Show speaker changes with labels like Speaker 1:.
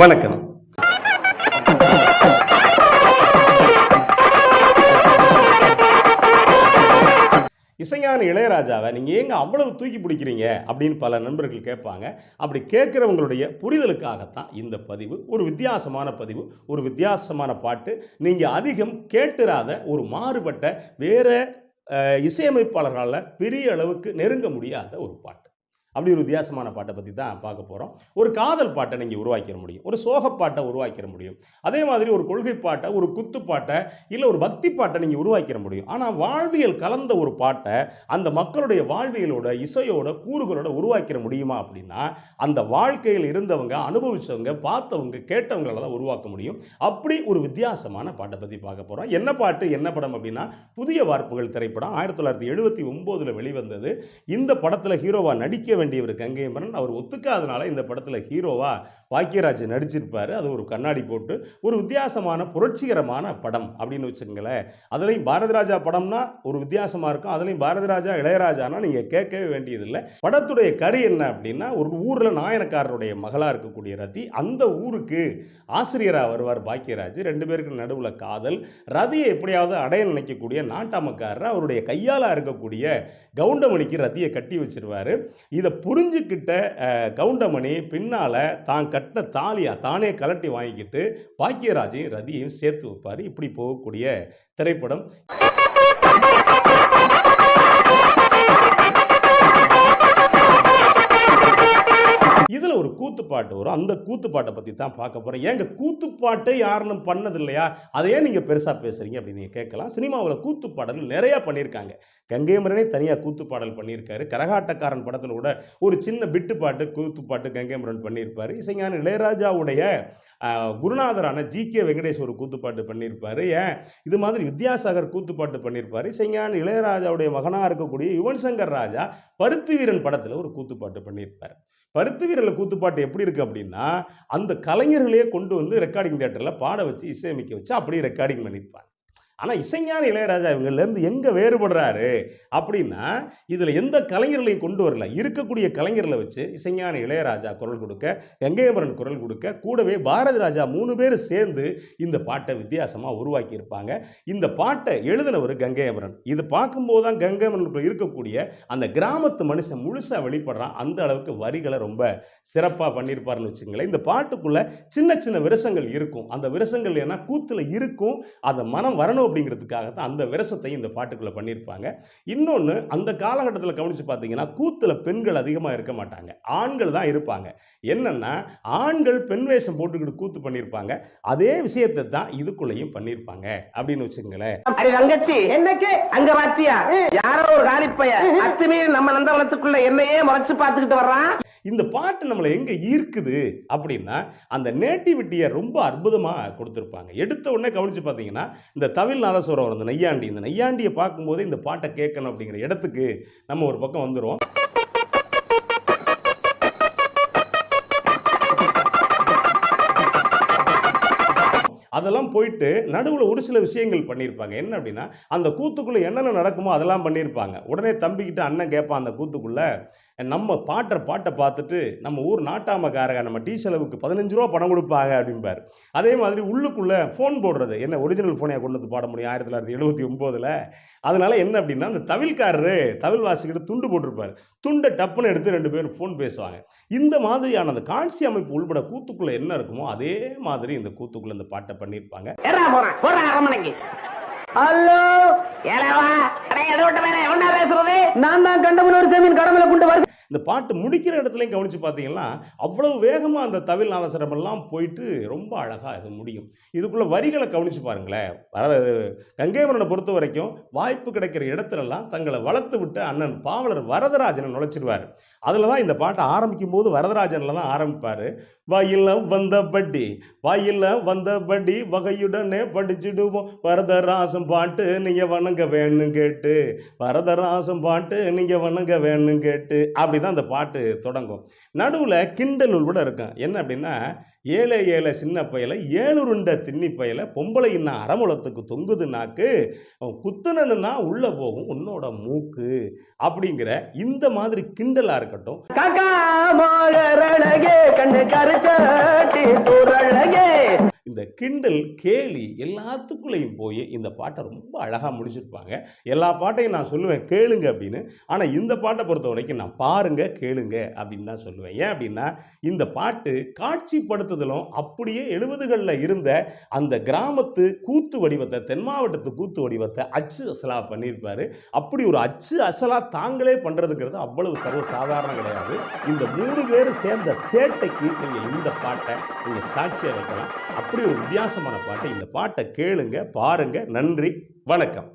Speaker 1: வணக்கம். இசைஞான இளையராஜாவை நீங்கள் ஏங்க அவ்வளவு தூக்கி பிடிக்கிறீங்க? அப்படின்னு பல நண்பர்கள் கேட்பாங்க. அப்படி கேட்குறவங்களுடைய புரிதலுக்காகத்தான் இந்த பதிவு. ஒரு வித்தியாசமான பதிவு ஒரு வித்தியாசமான பாட்டு. நீங்கள் அதிகம் கேட்டுறாத ஒரு மாறுபட்ட வேற இசையமைப்பாளர்களால் பெரிய அளவுக்கு நெருங்க முடியாத ஒரு பாட்டு. அப்படி ஒரு வித்தியாசமான பாட்டை பற்றி தான் பார்க்க போகிறோம் ஒரு காதல் பாட்டை நீங்கள் உருவாக்கிட முடியும். ஒரு சோகப்பாட்டை உருவாக்கிட முடியும். அதே மாதிரி ஒரு கொள்கை பாட்டை ஒரு குத்து பாட்டை இல்லை ஒரு பக்தி பாட்டை நீங்கள் உருவாக்கிட முடியும். ஆனால் வாழ்வியல் கலந்த ஒரு பாட்டை அந்த மக்களுடைய வாழ்வியலோட இசையோட கூறுகளோட உருவாக்கிட முடியுமா அப்படின்னா அந்த வாழ்க்கையில் இருந்தவங்க அனுபவித்தவங்க பார்த்தவங்க கேட்டவங்களால தான் உருவாக்க முடியும். அப்படி ஒரு வித்தியாசமான பாட்டை பற்றி பார்க்க போகிறோம் என்ன பாட்டு என்ன படம் அப்படின்னா புதிய வார்ப்புகள் திரைப்படம். ஆயிரத்தி தொள்ளாயிரத்தி எழுபத்தி ஒம்போதில் வெளிவந்தது. இந்த படத்தில் ஹீரோவாக நடிக்க வேண்டியவர் கங்கைமரன் அவர் ஒத்துக்காதனால இந்த படத்தில் ஹீரோவா பாக்கியராஜ் நடிச்சிருப்பாரு. அது ஒரு கண்ணாடி போட்டு ஒரு வித்தியாசமான புரட்சிகரமான படம் அப்படின்னு வச்சுக்கோங்களேன். அதுலேயும் பாரதிராஜா படம்னா ஒரு வித்தியாசமாக இருக்கும். அதுலேயும் பாரதிராஜா இளையராஜானா நீங்கள் கேட்கவே வேண்டியதில்லை. படத்துடைய கரு என்ன அப்படின்னா ஒரு ஊரில் நாயனக்காரருடைய மகளாக இருக்கக்கூடிய ரதி அந்த ஊருக்கு ஆசிரியராக வருவார் பாக்கியராஜ். ரெண்டு பேருக்கு நடுவில் காதல். ரதியை எப்படியாவது அடைய நினைக்கக்கூடிய நாட்டாமக்காரர் அவருடைய கையால் இருக்கக்கூடிய கவுண்டமணிக்கு ரதியை கட்டி வச்சிருவாரு. இதை புரிஞ்சுக்கிட்ட கவுண்டமணி பின்னால் தான் கட்டின தாலியாக தானே கலட்டி வாங்கிக்கிட்டு பாக்கியராஜையும் ரதியையும் சேர்த்து வைப்பார். இப்படி போகக்கூடிய திரைப்படம். கூத்துப்பாட்டு வரும். அந்த கூத்துப்பாட்டை பற்றி தான் பார்க்க போகிறேன் ஏங்க கூத்துப்பாட்டை யாரும் பண்ணது இல்லையா அதையே நீங்கள் பெருசாக பேசுகிறீங்க அப்படின்னு நீங்கள் கேட்கலாம். சினிமாவில் கூத்துப்பாடல் நிறையா பண்ணியிருக்காங்க. கங்கைமரனே தனியாக கூத்துப்பாடல் பண்ணியிருக்காரு. கரகாட்டக்காரன் படத்தில் கூட ஒரு சின்ன பிட்டு பாட்டு கூத்துப்பாட்டு கங்கைமரன் பண்ணியிருப்பார். இசைஞான இளையராஜாவுடைய குருநாதரான ஜி கே வெங்கடேஷ் ஒரு கூத்துப்பாட்டு பண்ணியிருப்பாரு. ஏன்? இது மாதிரி வித்யாசாகர் கூத்துப்பாட்டு பண்ணியிருப்பாரு. இசைஞான இளையராஜாவுடைய மகனாக இருக்கக்கூடிய யுவன் சங்கர் ராஜா பருத்தி வீரன் படத்தில் ஒரு கூத்துப்பாட்டு பண்ணியிருப்பார். பருத்தி வீரர்கள் கூத்துப்பாட்டு எப்படி இருக்குது அப்படின்னா அந்த கலைஞர்களையே கொண்டு வந்து ரெக்கார்டிங் தேட்டரில் பாட வச்சு இசையமைக்க வச்சு அப்படியே ரெக்கார்டிங் பண்ணியிருப்பாங்க ஆனால் இசைஞான இளையராஜா இவங்கலேருந்து எங்கே வேறுபடுறாரு அப்படின்னா இதில் எந்த கலைஞர்களையும் கொண்டு வரல. இருக்கக்கூடிய கலைஞர்களை வச்சு இசைஞான இளையராஜா குரல் கொடுக்க கங்கையபுரன் குரல் கொடுக்க கூடவே பாரதி ராஜா மூணு பேர் சேர்ந்து இந்த பாட்டை வித்தியாசமாக உருவாக்கி இருப்பாங்க இந்த பாட்டை எழுதினவர் கங்கையபுரன். இது பார்க்கும்போது தான் கங்கையபுரனுக்குள்ள இருக்கக்கூடிய அந்த கிராமத்து மனுஷன் முழுசாக வெளிப்படுறான். அந்த அளவுக்கு வரிகளை ரொம்ப சிறப்பாக பண்ணியிருப்பாருன்னு வச்சுங்களேன் இந்த பாட்டுக்குள்ள சின்ன சின்ன விரசங்கள் இருக்கும். அந்த விரசங்கள் ஏன்னா கூத்துல இருக்கும். அந்த மனம் வரணும் அப்படிங்கிறதுக்காக தான் அந்த விரசத்தை இந்த பாட்டுக்குள்ள பண்ணியிருப்பாங்க. இன்னொன்று அந்த காலகட்டத்தில் கவனிச்சு பார்த்தீங்கன்னா கூத்துல பெண்கள் அதிகமாக இருக்க மாட்டாங்க. ஆண்கள் தான் இருப்பாங்க. என்னன்னா ஆண்கள் பெண் வேஷம் போட்டுக்கிட்டு கூத்து பண்ணியிருப்பாங்க. அதே விஷயத்தை தான் இதுக்குள்ளேயும் பண்ணியிருப்பாங்க. அப்படின்னு வச்சுங்களேன்
Speaker 2: யாரோ ஒரு காலிப்பைய அத்துமீறி நம்ம நந்தவனத்துக்குள்ள என்னையே முறைச்சு பாத்துக்கிட்டு வர்றான்.
Speaker 1: இந்த பாட்டு நம்மளை எங்கே ஈர்க்குது அப்படின்னா அந்த நேட்டிவிட்டியை ரொம்ப அற்புதமாக கொடுத்துருப்பாங்க. எடுத்த உடனே கவனித்து பார்த்தீங்கன்னா இந்த தவில் நாதஸ்வரம் அந்த நையாண்டி இந்த நையாண்டியை பார்க்கும்போது இந்த பாட்டை கேட்கணும் அப்படிங்கிற இடத்துக்கு நம்ம ஒரு பக்கம் வந்துடும் அதெல்லாம் போயிட்டு நடுவில் ஒரு சில விஷயங்கள் பண்ணியிருப்பாங்க. என்ன அப்படின்னா அந்த கூத்துக்குள்ளே என்னென்ன நடக்குமோ அதெல்லாம் பண்ணியிருப்பாங்க. உடனே தம்பிக்கிட்ட அண்ணன் கேட்பான் அந்த கூத்துக்குள்ளே நம்ம பாட்டுற பாட்டை பார்த்துட்டு நம்ம ஊர் நாட்டாமக்காரங்க நம்ம டீ செலவுக்கு பதினஞ்சு ரூபா பணம் கொடுப்பாங்க அப்படிம்பார். அதே மாதிரி உள்ளுக்குள்ளே ஃபோன் போடுறது. என்ன ஒரிஜினல் ஃபோனையாக கொண்டு வந்து பாட முடியும் ஆயிரத்தி தொள்ளாயிரத்தி எழுபத்தி ஒம்போதில்? அதனால என்ன அப்படின்னா அந்த தவில்காரரு தவில் வாசிக்கிட்ட துண்டு போட்டிருப்பார். துண்டை டப்புன்னு எடுத்து ரெண்டு பேரும் ஃபோன் பேசுவாங்க. இந்த மாதிரியான அந்த காட்சி அமைப்பு உள்பட கூத்துக்குள்ளே என்ன இருக்குமோ அதே மாதிரி இந்த கூத்துக்குள்ளே இந்த பாட்டை
Speaker 2: பண்ணி பண்ணியிருப்பாங்க ஹலோ? நான் தான் சேமியின் கடமையில கொண்டு வருது.
Speaker 1: இந்த பாட்டு முடிக்கிற இடத்துலையும் கவனிச்சு பார்த்தீங்கன்னா அவ்வளவு வேகமாக அந்த தவில் நாதஸ்வரம் எல்லாம் போயிட்டு ரொம்ப அழகாக இது முடியும். இதுக்குள்ள வரிகளை கவனிச்சு பாருங்களேன். அதாவது கங்கைவரனை பொறுத்த வரைக்கும் வாய்ப்பு கிடைக்கிற இடத்துலலாம் தங்களை வளர்த்து விட்ட அண்ணன் பாவலர் வரதராஜனை நுழைச்சிடுவார் அதில் தான் இந்த பாட்டை ஆரம்பிக்கும் போது வரதராஜனில் தான் ஆரம்பிப்பார். வாயில வந்த பட்டி வாயில வந்த படி வகையுடனே படிச்சிடுவோம். வரதராச வரதராசம் பாட்டு நீங்க வணங்க வேணும் கேட்டு. வரதராசம் பாட்டு நீங்க வணங்க வேணும் கேட்டு. அப்படிதான் அந்த பாட்டு தொடங்கும். நடுவுல கிண்டல் உள்பட இருக்கும். என்ன அப்படின்னா ஏழை ஏழை சின்ன பயல ஏழுருண்ட தின்னி பயலை பொம்பளை இன்னும் அரமுளத்துக்கு தொங்குது நாக்கு அவன் குத்துனனுன்னா உள்ள போகும் உன்னோட மூக்கு அப்படிங்கிற இந்த மாதிரி கிண்டலா இருக்கட்டும்.
Speaker 2: கண்ணு கருச்சாட்டி
Speaker 1: இந்த கிண்டல் கேலி எல்லாத்துக்குள்ளேயும் போய் இந்த பாட்டை ரொம்ப அழகாக முடிச்சிருப்பாங்க. எல்லா பாட்டையும் நான் சொல்லுவேன் கேளுங்க அப்படின்னு. ஆனால் இந்த பாட்டை பொறுத்த வரைக்கும் நான் பாருங்க கேளுங்க அப்படின்னு தான் சொல்லுவேன். ஏன் அப்படின்னா இந்த பாட்டு காட்சிப்படுத்துதலும் அப்படியே எழுபதுகளில் இருந்த அந்த கிராமத்து கூத்து வடிவத்தை தென் மாவட்டத்து கூத்து வடிவத்தை அச்சு அசலா பண்ணியிருப்பாரு. அப்படி ஒரு அச்சு அசலா தாங்களே பண்ணுறதுங்கிறது அவ்வளவு சர்வ சாதாரணம் கிடையாது. இந்த மூணு பேர் சேர்ந்த சேட்டைக்கு நீங்கள் இந்த பாட்டை நீங்கள் சாட்சியாக வைக்கலாம். அப்படி ஒரு வித்தியாசமான பாட்டு இந்த பாட்டை கேளுங்க பாருங்க. நன்றி வணக்கம்.